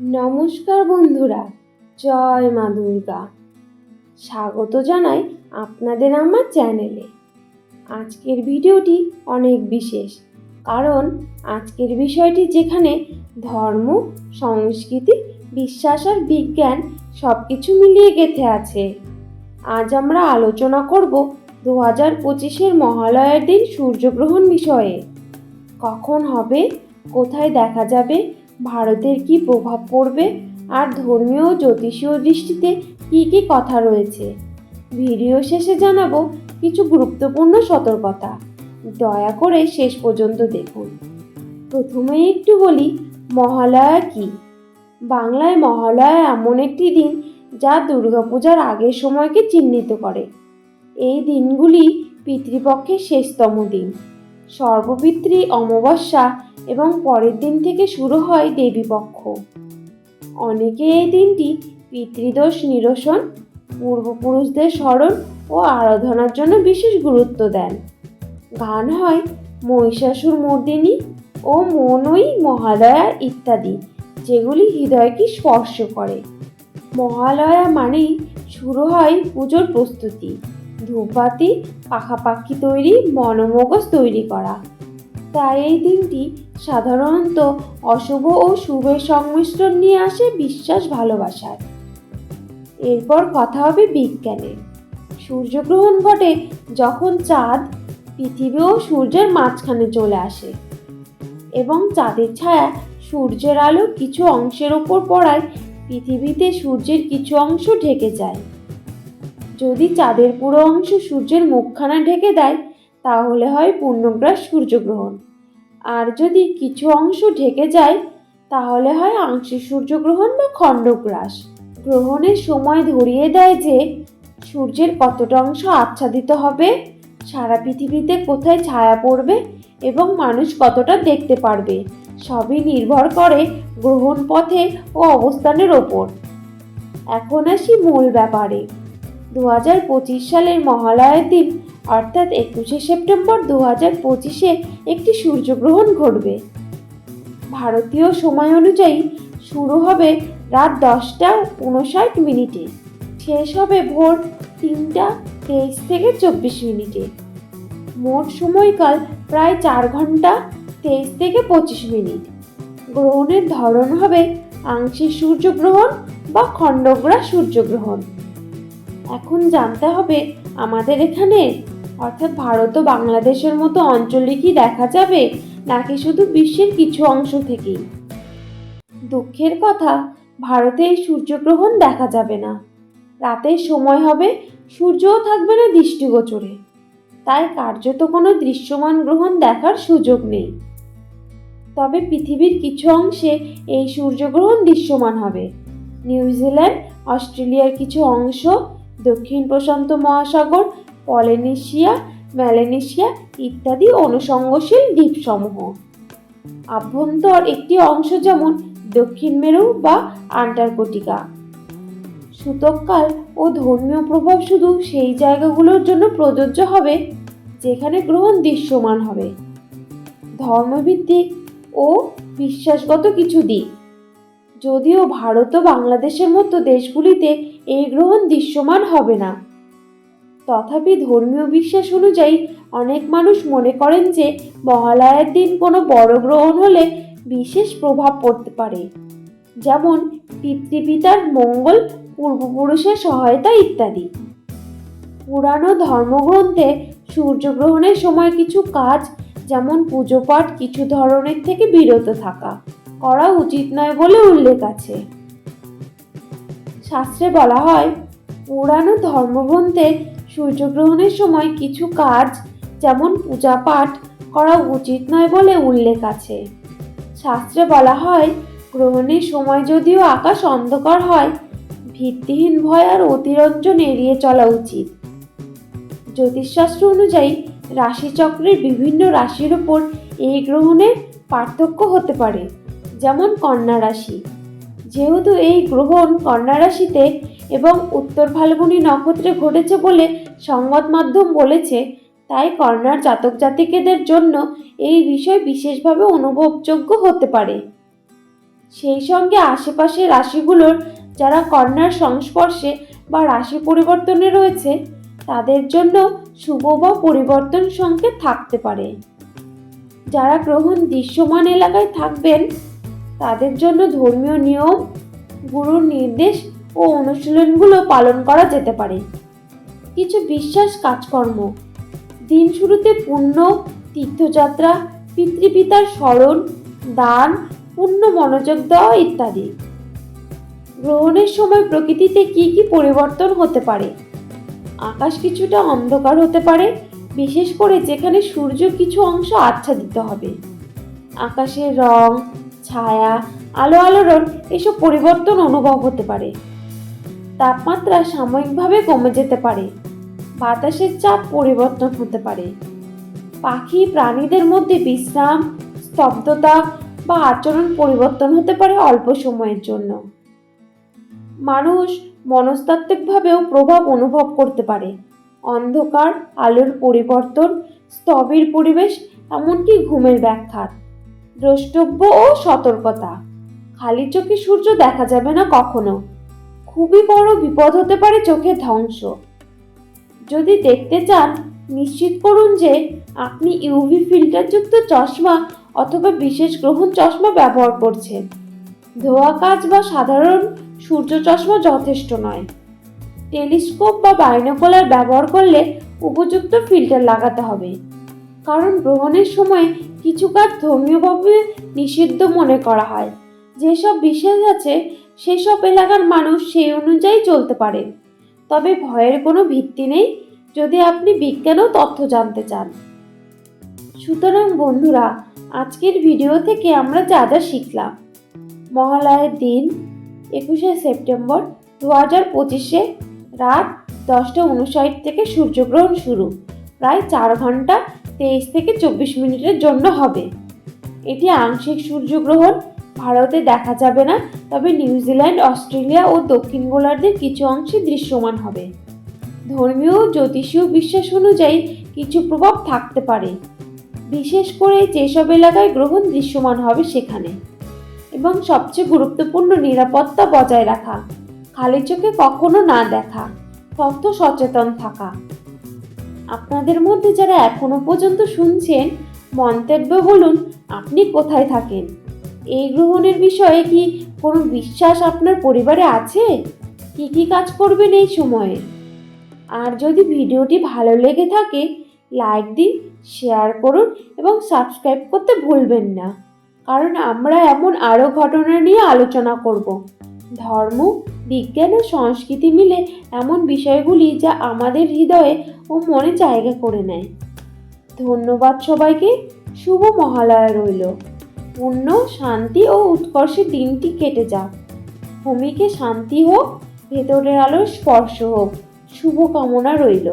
নমস্কার বন্ধুরা, জয় মা দুর্গা। স্বাগত জানাই আপনাদের আমার চ্যানেলে। আজকের ভিডিওটি অনেক বিশেষ, কারণ আজকের বিষয়টি যেখানে ধর্ম, সংস্কৃতি, বিশ্বাস আর বিজ্ঞান সব কিছু মিলিয়ে গেঁথে আছে। আজ আমরা আলোচনা করব দু হাজার পঁচিশের মহালয়ার দিন সূর্যগ্রহণ বিষয়ে। কখন হবে, কোথায় দেখা যাবে ভারতের কি প্রভাব পড়বে? আর ধর্মীয় জ্যোতিষীয় দৃষ্টিতে কি কি কথা রয়েছে? ভিডিও শেষে জানাব কিছু গুরুত্বপূর্ণ সতর্কতা। দয়া করে শেষ পর্যন্ত দেখুন। প্রথমে একটু বলি, মহালয়া কি? বাংলায় মহালয়া এমন একটি দিন যা দুর্গাপূজার আগের সময়কে চিহ্নিত করে। এই দিনগুলি পিতৃপক্ষের শেষতম দিন। সর্বপিতৃ অমাবস্যা এবং পরের দিন থেকে শুরু হয় দেবীপক্ষ অনেকে এই দিনটি পিতৃদোষ নিরসন, পূর্বপুরুষদের স্মরণ ও আরাধনার জন্য বিশেষ গুরুত্ব দেন। গান হয় মহিষাসুর মর্দিনী ও মনই মহালয়া ইত্যাদি, যেগুলি হৃদয়কে স্পর্শ করে। মহালয়া মানেই শুরু হয় পুজোর প্রস্তুতি, ধূপবাতি, পাখাপাখি তৈরি, মনোমগজ তৈরি করা। তাই এই দিনটি সাধারণত অশুভ ও শুভের সংমিশ্রণ নিয়ে আসে বিশ্বাস ভালোবাসার এরপর কথা হবে বিজ্ঞানের সূর্যগ্রহণ ঘটে যখন চাঁদ পৃথিবী ও সূর্যের মাঝখানে চলে আসে এবং চাঁদের ছায়া সূর্যের আলো কিছু অংশের ওপর পড়ায় পৃথিবীতে সূর্যের কিছু অংশ ঢেকে যায়। যদি চাঁদের পুরো অংশ সূর্যের মুখখানা ঢেকে দেয়, তাহলে হয় পূর্ণগ্রাস সূর্যগ্রহণ। আর যদি কিছু অংশ ঢেকে যায়, তাহলে হয় আংশিক সূর্যগ্রহণ বা খণ্ডগ্রাস। গ্রহণের সময় ধরিয়ে দেয় যে, সূর্যের কতটা অংশ আচ্ছাদিত হবে, সারা পৃথিবীতে কোথায় ছায়া পড়বে এবং মানুষ কতটা দেখতে পারবে, সবই নির্ভর করে গ্রহণ পথে ও অবস্থানের ওপর। এখন আসি মূল ব্যাপারে। দু হাজার পঁচিশ সালের মহালয়ের দিন অর্থাৎ একুশে সেপ্টেম্বর দু হাজার পঁচিশে একটি সূর্যগ্রহণ ঘটবে। ভারতীয় সময় অনুযায়ী শুরু হবে রাত দশটা উনষাট মিনিটে। শেষ হবে ভোর তিনটা তেইশ থেকে চব্বিশ মিনিটে। মোট সময়কাল প্রায় চার ঘণ্টা তেইশ থেকে পঁচিশ মিনিট। গ্রহণের ধরন হবে আংশিক সূর্যগ্রহণ বা খণ্ডগ্রাস সূর্যগ্রহণ। এখন জানতে হবে আমাদের এখানে অর্থাৎ ভারত ও বাংলাদেশের মতো অঞ্চলে কি দেখা যাবে? নাকি শুধু বিশ্বের কিছু অংশ থেকেই? দুঃখের কথা, ভারতে এই সূর্যগ্রহণ দেখা যাবে না। রাতের সময় হবে, সূর্যও থাকবে না দৃষ্টিগোচরে। তাই কার্যত কোনো দৃশ্যমান গ্রহণ দেখার সুযোগ নেই। তবে পৃথিবীর কিছু অংশে এই সূর্যগ্রহণ দৃশ্যমান হবে। নিউজিল্যান্ড, অস্ট্রেলিয়ার কিছু অংশ, দক্ষিণ প্রশান্ত মহাসাগর পলিনেশিয়া, ম্যালেনেশিয়া ইত্যাদি অনুসঙ্গশীল দ্বীপসমূহ। আভ্যন্তর একটি অংশ যেমন দক্ষিণ মেরু বা আন্টার্কটিকা। সূতককাল ও ধর্মীয় প্রভাব শুধু সেই জায়গাগুলোর জন্য প্রযোজ্য হবে, যেখানে গ্রহণ দৃশ্যমান হবে। ধর্মভিত্তিক ও বিশ্বাসগত কিছু দিক। যদিও ভারত ও বাংলাদেশের মতো দেশগুলিতে এই গ্রহণ দৃশ্যমান হবে না। তথাপি ধর্মীয় বিশ্বাস অনুযায়ী অনেক মানুষ মনে করেন যে মহালয়ার দিন কোনো বড় গ্রহণ হলে বিশেষ প্রভাব পড়তে পারে। যেমন পিতৃপিতার মঙ্গল, পূর্বপুরুষের সহায়তা ইত্যাদি। পুরানো ধর্মগ্রন্থে সূর্যগ্রহণের সময় কিছু কাজ, যেমন পুজো পাঠ কিছু ধরনের থেকে বিরত থাকা করা উচিত নয় বলে উল্লেখ আছে। শাস্ত্রে বলা হয়, পুরানো ধর্মগ্রন্থে সূর্যগ্রহণের সময় কিছু কাজ, যেমন পূজা পাঠ করা উচিত নয় বলে উল্লেখ আছে। শাস্ত্রে বলা হয়, গ্রহণের সময় যদিও আকাশ অন্ধকার হয়, ভিত্তিহীন ভয় আর অতিরঞ্জন এড়িয়ে চলা উচিত। জ্যোতিষশাস্ত্র অনুযায়ী, রাশিচক্রের বিভিন্ন রাশির ওপর এই গ্রহণের পার্থক্য হতে পারে, যেমন কন্যা রাশি। যেহেতু এই গ্রহণ কন্যা রাশিতে এবং উত্তর ফাল্গুনী নক্ষত্রে ঘটেছে বলে সংবাদ মাধ্যম বলেছে, তাই কর্নার জাতক জাতিকেদের জন্য এই বিষয় বিশেষভাবে অনুভবযোগ্য হতে পারে। সেই সঙ্গে আশেপাশের রাশিগুলোর যারা কন্যার সংস্পর্শে বা রাশি পরিবর্তনে রয়েছে, তাদের জন্য শুভ বা পরিবর্তন সংকেত থাকতে পারে। যারা গ্রহণ দৃশ্যমান এলাকায় থাকবেন, তাদের জন্য ধর্মীয় নিয়ম, গুরুর নির্দেশ ও অনুশীলনগুলো পালন করা যেতে পারে। কিছু বিশ্বাস কাজকর্ম। দিন শুরুতে পুণ্য, তীর্থযাত্রা, পিতৃপিতার স্মরণ, দান পূর্ণ মনোযোগ দেওয়া ইত্যাদি। গ্রহণের সময় প্রকৃতিতে কি কি পরিবর্তন হতে পারে? আকাশ কিছুটা অন্ধকার হতে পারে, বিশেষ করে যেখানে সূর্য কিছু অংশ আচ্ছাদিত হবে। আকাশের রং, ছায়া, আলো আলোড়ন এসব পরিবর্তন অনুভব হতে পারে। তাপমাত্রা সাময়িকভাবে কমে যেতে পারে। বাতাসের চাপ পরিবর্তন হতে পারে। পাখি প্রাণীদের মধ্যে বিশ্রাম, স্তব্ধতা বা আচরণ পরিবর্তন হতে পারে অল্প সময়ের জন্য। মানুষ মনস্তাত্ত্বিকভাবেও প্রভাব অনুভব করতে পারে। অন্ধকার, আলোর পরিবর্তন স্তবির পরিবেশ, এমনকি ঘুমের ব্যাখ্যাত দ্রষ্টব্য ও সতর্কতা। খালি চোখে সূর্য দেখা যাবে না কখনো। খুবই বড় বিপদ হতে পারে চোখের ধ্বংস। যদি দেখতে চান, নিশ্চিত করুন যে আপনি ইউভি ফিল্টারযুক্ত চশমা অথবা বিশেষ গ্রহণ চশমা ব্যবহার করছেন। ধোয়া কাজ বা সাধারণ সূর্য চশমা যথেষ্ট নয়। টেলিস্কোপ বা বাইনোকুলার ব্যবহার করলে উপযুক্ত ফিল্টার লাগাতে হবে। কারণ গ্রহণের সময় কিছু কাজ ধর্মীয়ভাবে নিষিদ্ধ মনে করা হয়। যেসব বিশ্বাস আছে, সেসব এলাকার মানুষ সেই অনুযায়ী চলতে পারে তবে ভয়ের কোনো ভিত্তি নেই যদি আপনি বিজ্ঞান ও তথ্য জানতে চান। সুতরাং বন্ধুরা, আজকের ভিডিও থেকে আমরা যা যা শিখলাম। মহালয়ের দিন একুশে সেপ্টেম্বর দু হাজার পঁচিশে রাত দশটা উনষাট থেকে সূর্যগ্রহণ শুরু। প্রায় চার ঘণ্টা তেইশ থেকে চব্বিশ মিনিটের জন্য হবে। এটি আংশিক সূর্যগ্রহণ ভারতে দেখা যাবে না, তবে নিউজিল্যান্ড অস্ট্রেলিয়া ও দক্ষিণ গোলার্ধের কিছু অংশে দৃশ্যমান হবে। ধর্মীয় জ্যোতিষীয় বিশ্বাস অনুযায়ী কিছু প্রভাব থাকতে পারে। বিশেষ করে যেসব এলাকায় গ্রহণ দৃশ্যমান হবে সেখানে। এবং সবচেয়ে গুরুত্বপূর্ণ নিরাপত্তা বজায় রাখা। খালি চোখে কখনো না দেখা। তথ্য সচেতন থাকা। আপনাদের মধ্যে যারা এখনও পর্যন্ত শুনছেন, মন্তব্য বলুন, আপনি কোথায় থাকেন? এই গ্রহণের বিষয়ে কি কোনো বিশ্বাস আপনার পরিবারে আছে? কি কি কাজ করবেন এই সময়ে? আর যদি ভিডিওটি ভালো লেগে থাকে, লাইক দিন, শেয়ার করুন এবং সাবস্ক্রাইব করতে ভুলবেন না। কারণ আমরা এমন আরও ঘটনা নিয়ে আলোচনা করব। ধর্ম, বিজ্ঞান ও সংস্কৃতি মিলে এমন বিষয়গুলি যা আমাদের হৃদয়ে ও মনে জায়গা করে নেয়। ধন্যবাদ সবাইকে। শুভ মহালয়া রইল। পূর্ণ শান্তি ও উৎকর্ষে দিনটি কেটে যাক। ভূমিকে শান্তি হোক, ভেতরের আলো স্পর্শ হোক। শুভকামনা রইল।